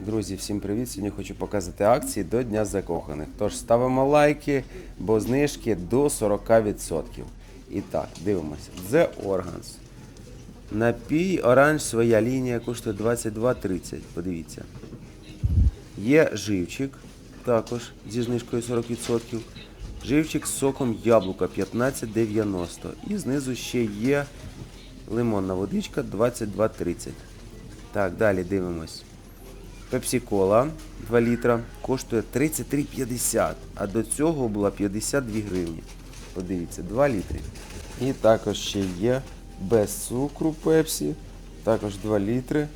Друзі, всім привіт! Сьогодні хочу показати акції до Дня Закоханих. Тож ставимо лайки, бо знижки до 40%. І так, дивимося. The Organs. Напій оранж своя лінія коштує 22,30. Подивіться. Є живчик, також зі знижкою 40%. Живчик з соком яблука 15,90. І знизу ще є лимонна водичка 22,30. Так, далі дивимось. Пепсі-кола 2 літра коштує 33,50, а до цього була 52 гривні. Подивіться, 2 літри. І також ще є без цукру пепсі, також 2 літри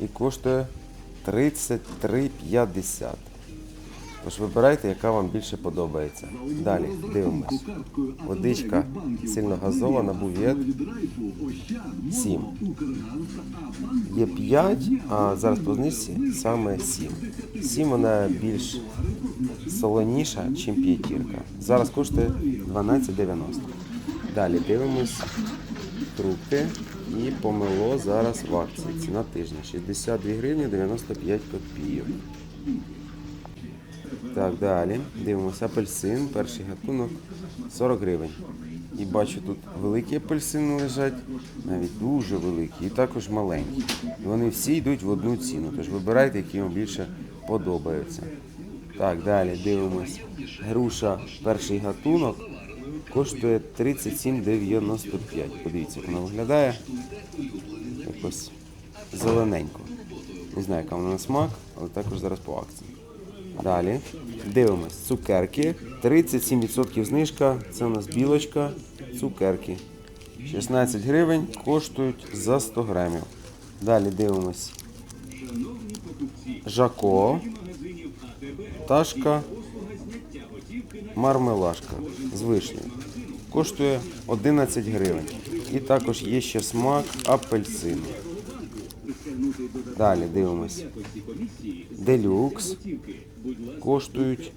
і коштує 33,50. Тож вибирайте, яка вам більше подобається. Далі дивимось. Водичка сильно газована, був'єт 7. Є 5, а зараз по знижці саме 7. 7 вона більш солоніша, ніж п'ятірка. Зараз коштує 12,90. Далі дивимось фрукти і помило зараз в акції. Ціна тижня 62 гривні 95 копійок. Так, далі. Дивимося апельсин, перший гатунок 40 гривень. І бачу, тут великі апельсини лежать, навіть дуже великі, і також маленькі. І вони всі йдуть в одну ціну. Тож вибирайте, які вам більше подобаються. Так, далі дивимось. Груша перший гатунок коштує 37,95. Подивіться, як вона виглядає. Якось зелененько. Не знаю, яка вона на смак, але також зараз по акції. Далі дивимось. Цукерки. 37% знижка. Це у нас білочка. Цукерки. 16 гривень коштують за 100 грамів. Далі дивимось. Жако. Ташка. Мармелашка з вишнею. Коштує 11 гривень. І також є ще смак апельсину. Далі дивимось. Делюкс. Коштують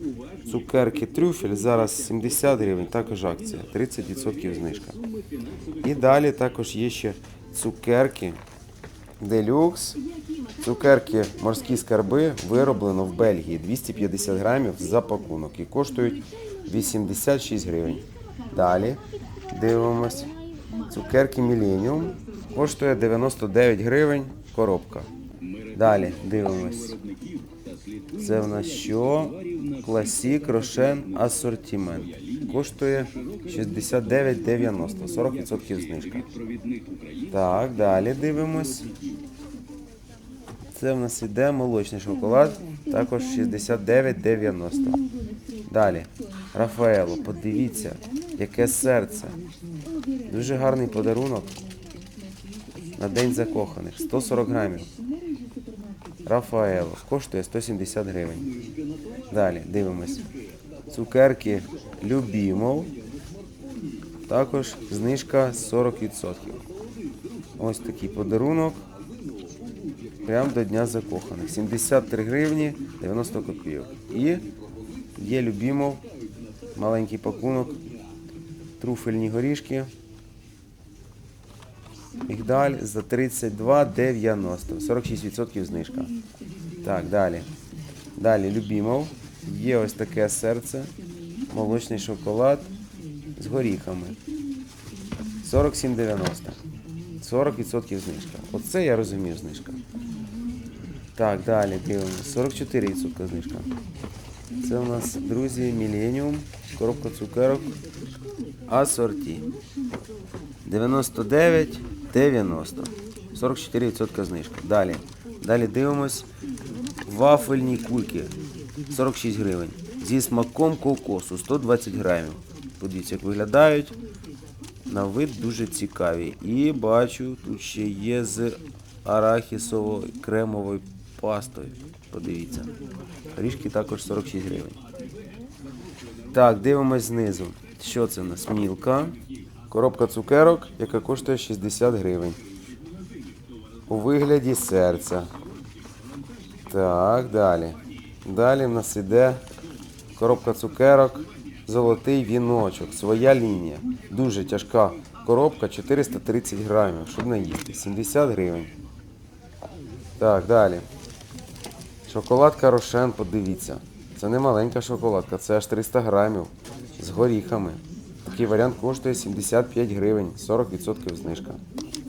цукерки трюфель. Зараз 70 гривень, також акція. 30% знижка. І далі також є ще цукерки. Делюкс. Цукерки морські скарби вироблено в Бельгії 250 грамів за пакунок і коштують 86 гривень. Далі дивимось. Цукерки Millennium коштує 99 гривень коробка. Далі дивимось. Це в нас що? Класік Рошен Асортімент. Коштує 69,90, 40% знижка. Так, далі дивимось. Це в нас іде молочний шоколад, також 69,90. Далі. Рафаело, подивіться, яке серце. Дуже гарний подарунок на День закоханих. 140 грамів. Рафаело. Коштує 170 гривень. Далі дивимось. Цукерки Любімов. Також знижка 40%. Ось такий подарунок. Прямо до Дня закоханих. 73 гривні 90 копійок. І є Любімов. Маленький пакунок. Труфельні горішки. Мігдаль за 32,90. 46% знижка. Так, далі. Далі Любімов. Є ось таке серце. Молочний шоколад з горіхами. 47,90. 40% знижка. Оце я розумію знижка. Так, далі дивимося. 44% знижка. Це у нас, друзі, Millennium. Коробка цукерок. Асорті. 99, 90. 44% знижка. Далі. Далі дивимось. Вафельні кульки. 46 гривень. Зі смаком кокосу 120 грамів. Подивіться, як виглядають. На вид дуже цікаві. І бачу, тут ще є з арахісовою кремовою пастою. Подивіться. Ріжки також 46 гривень. Так, дивимось знизу. Що це у нас? Мілка. Коробка цукерок, яка коштує 60 гривень. У вигляді серця. Так, далі. Далі в нас іде коробка цукерок, золотий віночок, своя лінія. Дуже тяжка коробка, 430 грамів, щоб наїсти. 70 гривень. Так, далі. Шоколадка Рошен, подивіться. Це не маленька шоколадка, це аж 300 грамів з горіхами. Такий варіант коштує 75 гривень, 40% знижка.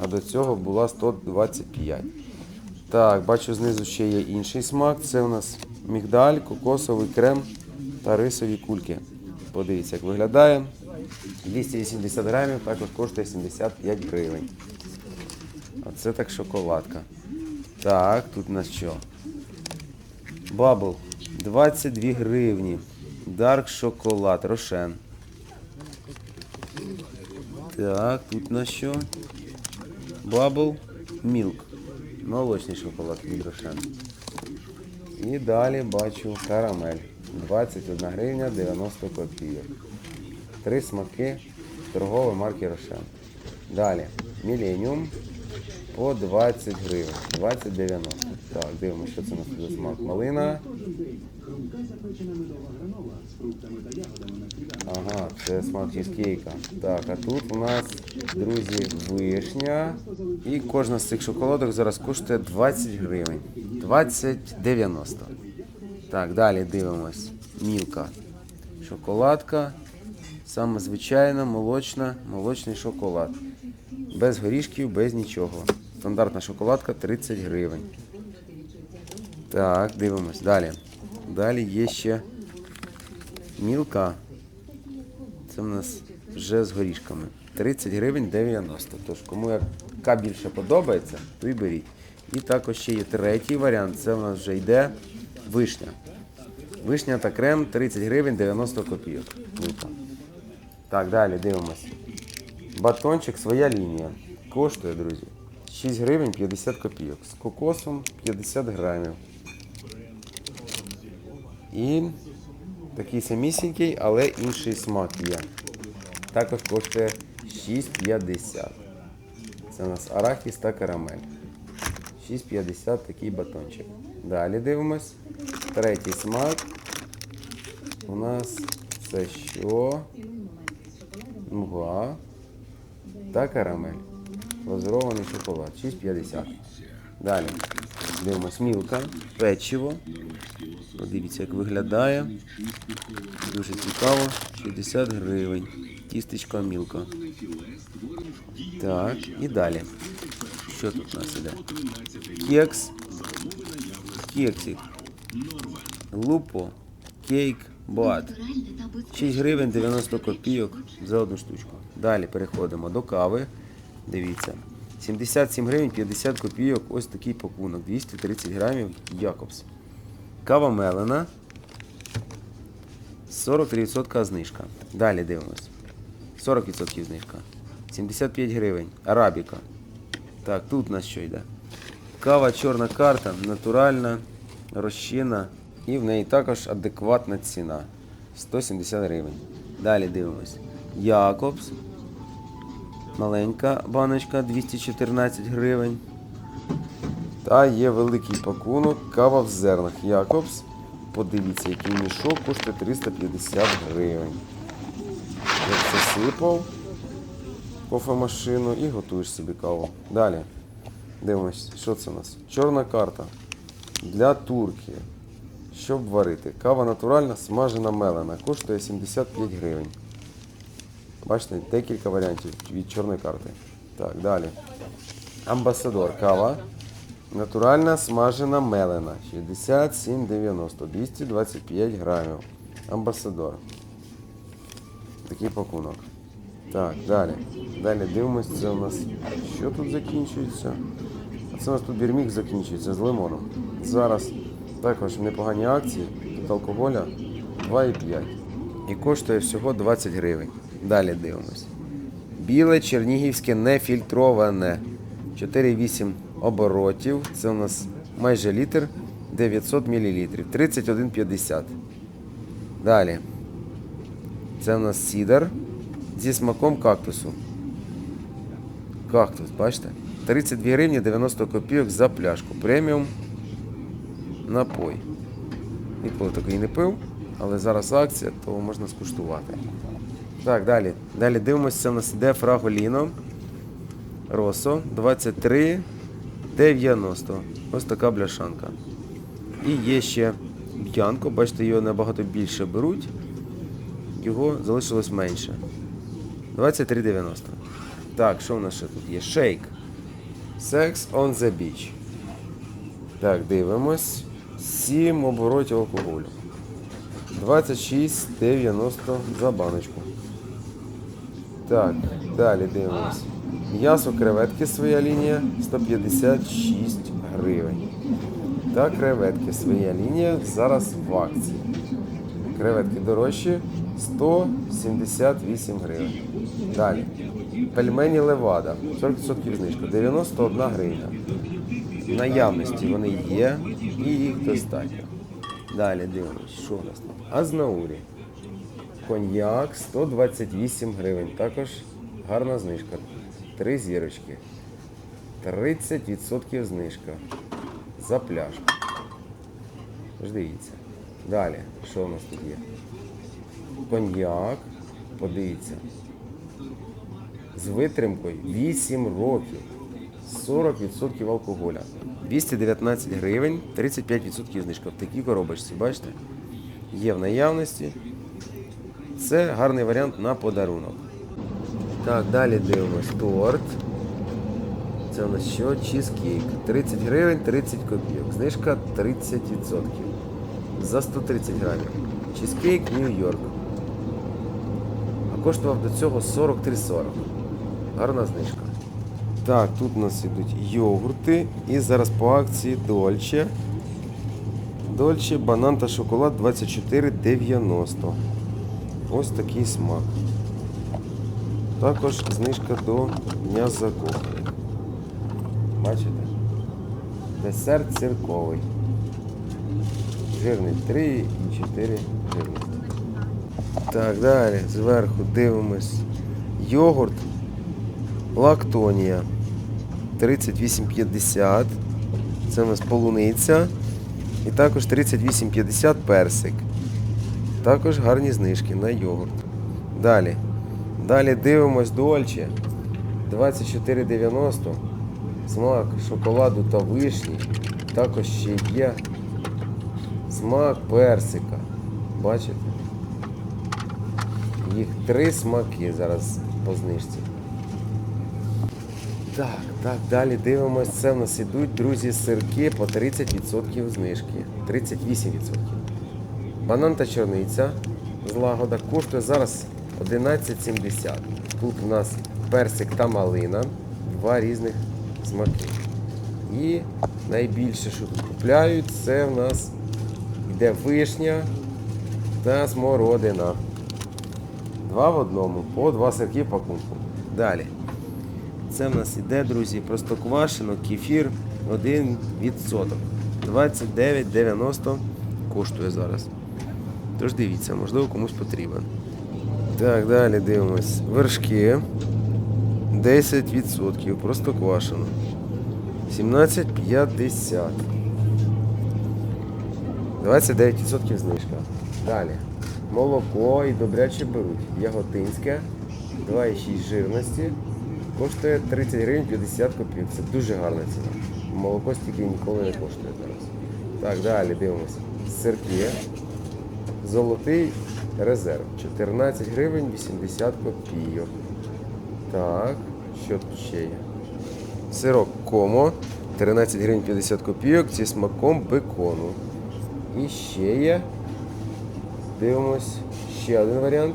А до цього була 125. Так, бачу, знизу ще є інший смак. Це у нас мігдаль, кокосовий крем та рисові кульки. Подивіться, як виглядає. 280 грамів також коштує 75 гривень. А це так шоколадка. Так, тут у нас що? Бабл 22 гривні. Дарк шоколад, рошен. Так, тут на що? Бабл Мілк. Молочний шоколад від рошен. І далі бачу карамель. 21 гривня 90 копійок. Три смаки торгової марки Рошен. Далі. Міленіум по 20 гривень. 20,90. Так, дивимося, що це у нас за смак. Малина. Ага, це смак чизкейка. Так, а тут у нас, друзі, вишня. І кожна з цих шоколадок зараз коштує 20 гривень. 20,90. Так, далі дивимось. Мілка. Шоколадка. Саме звичайна, молочна, молочний шоколад. Без горішків, без нічого. Стандартна шоколадка 30 гривень. Так, дивимось. Далі. Далі є ще мілка. Це в нас вже з горішками. 30 гривень 90. Тож, кому яка більше подобається, то і беріть. І також ще є третій варіант. Це в нас вже йде вишня. Вишня та крем 30 гривень 90 копійок. Так, далі дивимось. Батончик своя лінія. Коштує, друзі. 6 гривень 50 копійок. З кокосом 50 грамів. І такий самісінький, але інший смак є. Також коштує 6,50. Це у нас арахіс та карамель. 6,50 такий батончик. Далі дивимось. Третій смак. У нас це що? Мгла та карамель. Глазурований шоколад. 6,50. Далі. Дивимось мілка, печиво. Подивіться, як виглядає. Дуже цікаво. 60 гривень. Тістечко мілка. Так, і далі. Що тут у нас іде? Кекс. Кексик. Лупо. Кейк. Бат. 6 гривень 90 копійок за одну штучку. Далі переходимо до кави. Дивіться. 77 гривень 50 копійок. Ось такий пакунок. 230 грамів Якобс. Кава мелена. 43% знижка. Далі дивимось. 40% знижка. 75 гривень. Арабіка. Так, тут у нас що йде? Кава чорна карта, натуральна, розчинна. І в неї також адекватна ціна. 170 гривень. Далі дивимось. Якобс. Маленька баночка 214 гривень. Та є великий пакунок, кава в зернах. Якобс. Подивіться, який мішок коштує 350 гривень. Я це сипав кофемашину і готуєш собі каву. Далі. Дивимось, що це у нас? Чорна карта. Для турки. Щоб варити. Кава натуральна, смажена мелена. Коштує 75 гривень. Бачите, декілька варіантів від чорної карти. Так, далі. Амбасадор кава. Натуральна смажена мелена. 67,90. 225 грамів. Амбасадор. Такий пакунок. Так, далі. Далі дивимось, це у нас. Що тут закінчується? А це у нас тут бірмік закінчується з лимоном. Зараз також непогані акції. Тут алкоголя 2,5. І коштує всього 20 гривень. Далі дивимось. Біле чернігівське нефільтроване. 4,8 оборотів. Це у нас майже літр 900 мл. 31,50. Далі. Це у нас сідар зі смаком кактусу. Кактус, бачите? 32 гривні 90 копійок за пляшку. Преміум напой. Ніколи такий не пив, але зараз акція, то можна скуштувати. Так, далі. Далі дивимося, це у нас іде фраголіно. Росо 23,90. Ось така бляшанка. І є ще б'янко, бачите, його набагато більше беруть. Його залишилось менше. 23,90. Так, що в нас ще тут є? Шейк. Sex on the beach. Так, дивимось. 7 оборотів алкоголю. 26,90 за баночку. Так, далі дивимось. М'ясо креветки своя лінія 156 гривень. Та креветки своя лінія зараз в акції. Креветки дорожчі 178 гривень. Далі. Пельмені Левада. 40% знижка. 91 гривня. В наявності вони є і їх достатньо. Далі дивимось, що у нас там. Азнаурі. Коньяк 128 гривень. Також гарна знижка. Три зірочки. 30% знижка. За пляшку. Ж дивіться. Далі, що у нас тут є? Коньяк. Подивіться. З витримкою 8 років. 40% алкоголя. 219 гривень, 35% знижка. В такій коробочці, бачите? Є в наявності. Це гарний варіант на подарунок. Так, далі дивимось торт. Це у нас що? Чізкейк. 30 гривень, 30 копійок. Знижка 30%. За 130 грамів. Чізкейк Нью-Йорк. А коштував до цього 43,40. Гарна знижка. Так, тут у нас йдуть йогурти. І зараз по акції Дольче. Дольче, банан та шоколад 24,90. Ось такий смак. Також знижка до Дня закоханих. Бачите? Десерт цирковий. Жирний 3 і 4 жирності. Так, далі, зверху дивимось. Йогурт Лактонія 38,50. Це у нас полуниця. І також 38,50 персик. Також гарні знижки на йогурт. Далі. Далі дивимось дольче. 24,90. Смак шоколаду та вишні. Також ще є смак персика. Бачите? Їх три смаки зараз по знижці. Так, так, далі дивимось. Це в нас ідуть, друзі, сирки по 30% знижки. 38%. Банан та чорниця з лагода коштує зараз 11,70. Тут у нас персик та малина, два різних смаки. І найбільше, що тут купляють, це в нас йде вишня та смородина. Два в одному, по два сирки пакунку. Далі. Це в нас іде, друзі, просто квашено, кефір 1%. 29,90 коштує зараз. Тож дивіться, можливо комусь потрібен. Так, далі дивимось. Вершки 10%, просто квашено. 17,50. 29% знижка. Далі. Молоко і добряче беруть. Яготинське, 2,6 жирності. Коштує 30 гривень 50 копійок. Це дуже гарна ціна. Молоко стільки ніколи не коштує зараз. Так, далі дивимося. Сирки. Золотий резерв. 14 гривень 80 копійок. Так, що тут ще є? Сирок комо. 13 гривень 50 копійок зі смаком бекону. І ще є. Дивимось. Ще один варіант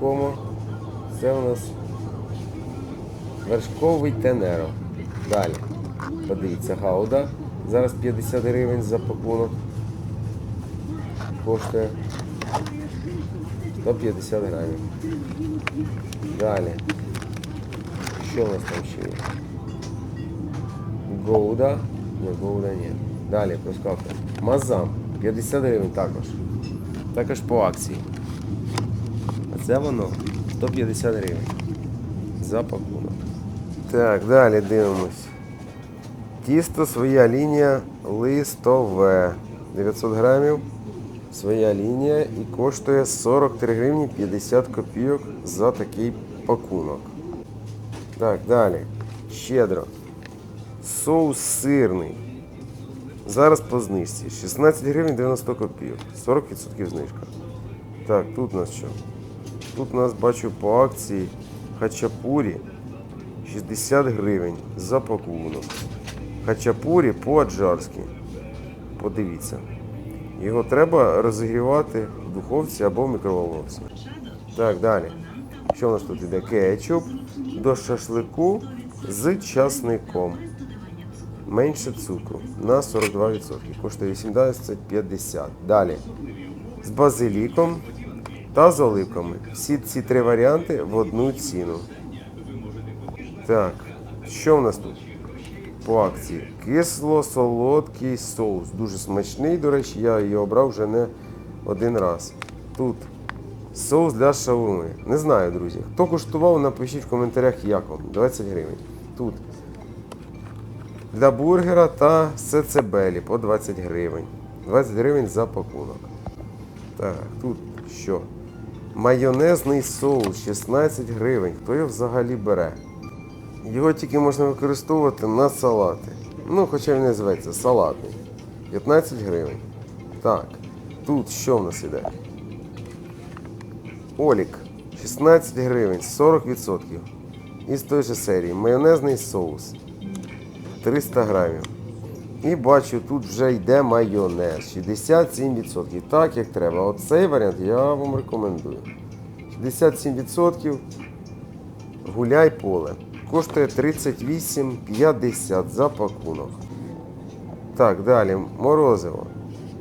комо. Це у нас вершковий тенеро. Далі. Подивіться, гауда. Зараз 50 гривень за пакунок. Коштує 150 грамів. Далі. Що у нас там ще є? Гоуда. Не, гоуда ні. Далі, проскавка. Мазам. 50 гривень також. Також по акції. А це воно 150 гривень. За пакунок. Так, далі дивимось. Тісто своя лінія листове. 900 грамів. Своя лінія і коштує 43 гривні 50 копійок за такий пакунок. Так, далі. Щедро. Соус сирний. Зараз по знижці. 16 гривень 90 копійок. 40% знижка. Так, тут у нас що? Тут у нас бачу по акції хачапурі 60 гривень за пакунок. Хачапурі по-аджарськи. Подивіться. Його треба розігрівати в духовці або в мікроволновці. Так, далі. Що у нас тут іде? Кетчуп до шашлику з часником. Менше цукру на 42%. Коштує 18,50. Далі. З базиліком та з оливками. Всі ці три варіанти в одну ціну. Так, що в нас тут? По акції. Кисло-солодкий соус. Дуже смачний, до речі, я її обрав вже не один раз. Тут соус для шаурми. Не знаю, друзі. Хто куштував, напишіть в коментарях, як вам. 20 гривень. Тут для бургера та сецебелі по 20 гривень. 20 гривень за пакунок. Так, тут що? Майонезний соус 16 гривень. Хто його взагалі бере? Його тільки можна використовувати на салати. Ну, хоча він не зветься салатний. 15 гривень. Так, тут що в нас іде? Олік 16 гривень, 40%. Із той же серії. Майонезний соус 300 грамів. І бачу, тут вже йде майонез 67%. Так як треба. Оцей варіант я вам рекомендую. 67% гуляй поле. Коштує 38,50 за пакунок. Так, далі. Морозиво.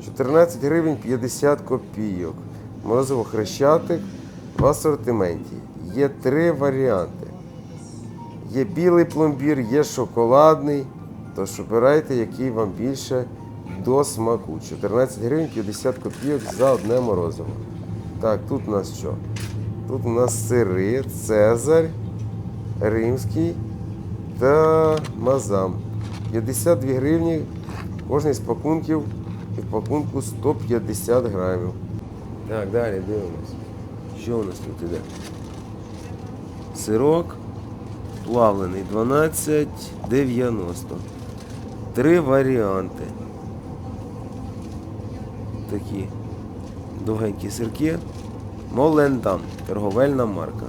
14 гривень 50 копійок. Морозиво хрещатик в асортименті. Є три варіанти. Є білий пломбір, є шоколадний. Тож обирайте, який вам більше до смаку. 14 гривень 50 копійок за одне морозиво. Так, тут у нас що? Тут у нас сири, Цезарь, римський та мазам. 52 гривні кожний з пакунків і в пакунку 150 грамів. Так, далі дивимось. Що у нас тут іде? Сирок плавлений 12,90. Три варіанти. Такі довгенькі сирки. Молендан, торговельна марка.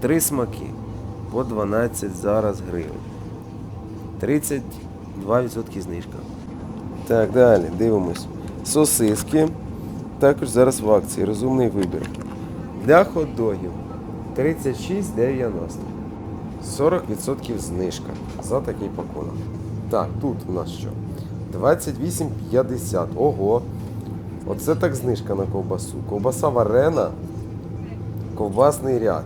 Три смаки. По 12 зараз гривень. 32% знижка. Так, далі, дивимось. Сосиски. Також зараз в акції. Розумний вибір. Для хот-догів 36,90. 40% знижка за такий пакунок. Так, тут у нас що? 28,50. Ого. Оце так знижка на ковбасу. Ковбаса варена, ковбасний ряд.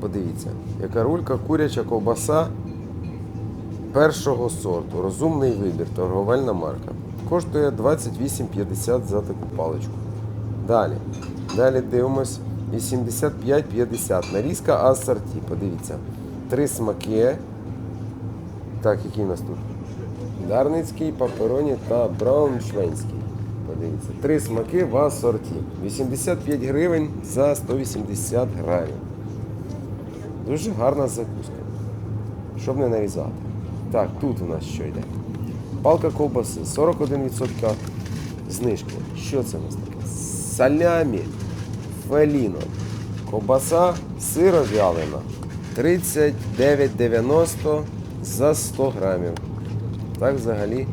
Подивіться, яка рулька, куряча ковбаса першого сорту. Розумний вибір, торговельна марка. Коштує 28,50 за таку паличку. Далі. Далі дивимось 85,50. Нарізка асорті. Подивіться. Три смаки. Так, який у нас тут? Дарницький, папероні та брауншвейнський. Подивіться. Три смаки в асорті. 85 гривень за 180 грамів. Дуже гарна закуска. Щоб не нарізати. Так, тут у нас що йде? Палка ковбаси 41% знижки. Що це у нас таке? Салямі, феліно. Ковбаса сировялина. 39,90 за 100 грамів. Так взагалі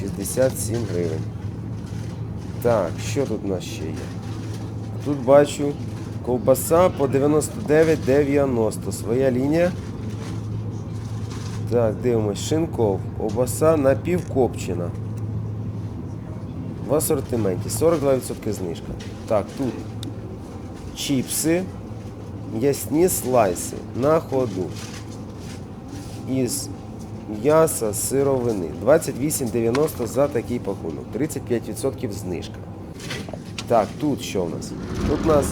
67 гривень. Так, що тут у нас ще є? Тут бачу ковбаса по 99,90. Своя лінія. Так, дивимось, шинков. Ковбаса напівкопчена. В асортименті 42% знижка. Так, тут чіпси, м'ясні слайси на ходу. Із м'яса сировини. 28,90 за такий пакунок. 35% знижка. Так, тут що у нас? Тут у нас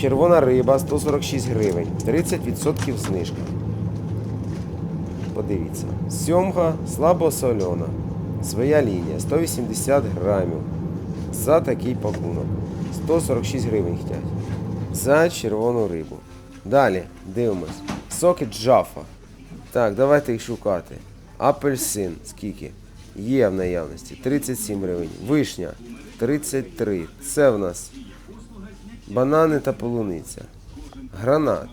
червона риба 146 гривень. 30% знижка. Подивіться. Сьомга слабосольона. Своя лінія 180 грамів. За такий пакунок. 146 гривень хотять. За червону рибу. Далі дивимось. Соки джафа. Так, давайте їх шукати. Апельсин. Скільки? Є в наявності 37 гривень. Вишня 33. Це в нас банани та полуниця. Гранат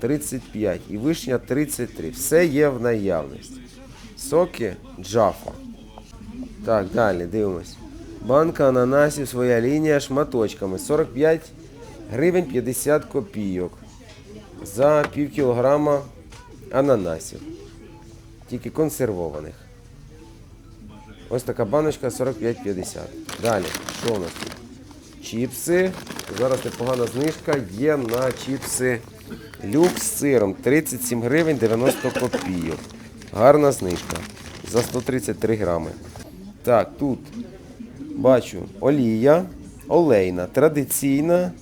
35 і вишня 33. Все є в наявності. Соки джафа. Так, далі дивимось. Банка ананасів, своя лінія шматочками. 45 гривень 50 копійок. За пів кілограма ананасів. Тільки консервованих. Ось така баночка 45,50. Далі, що у нас тут? Чіпси. Зараз непогана знижка є на чіпси люкс з сиром. 37 гривень 90 копійок. Гарна знижка. За 133 грами. Так, тут бачу олія, олейна, традиційна,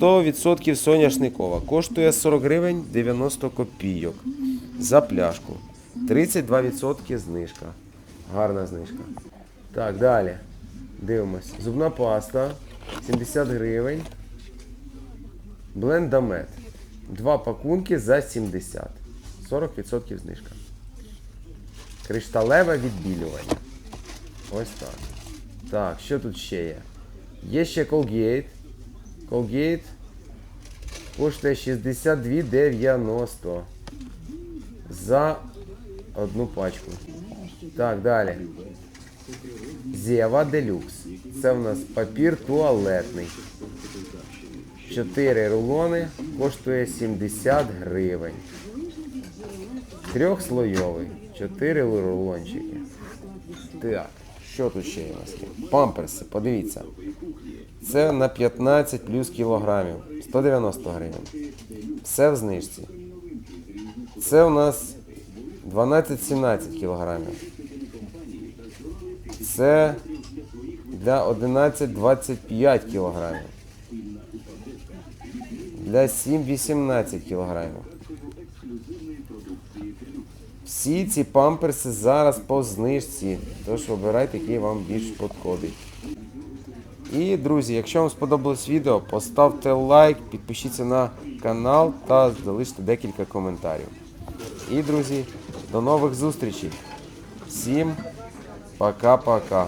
100% соняшникова. Коштує 40 гривень 90 копійок за пляшку. 32% знижка. Гарна знижка. Так, далі. Дивимось. Зубна паста 70 гривень. Блендамет. Два пакунки за 70. 40% знижка. Кришталеве відбілювання. Ось так. Так, що тут ще є? Є ще Colgate. Colgate коштує 62,90 за одну пачку. Так, далі. Зєва Делюкс. Це в нас папір туалетний. 4 рулони коштує 70 гривень. Трьохслойовий. 4 рулончики. Так, що тут ще є у нас є? Памперси, подивіться. Це на 15 плюс кілограмів. 190 гривень. Все в знижці. Це у нас 12-17 кілограмів. Це для 11-25 кілограмів. Для 7-18 кілограмів. Всі ці памперси зараз по знижці. Тож обирайте, який вам більш підходить. І, друзі, якщо вам сподобалось відео, поставте лайк, підпишіться на канал та залиште декілька коментарів. І, друзі, до нових зустрічей. Всім пока-пока.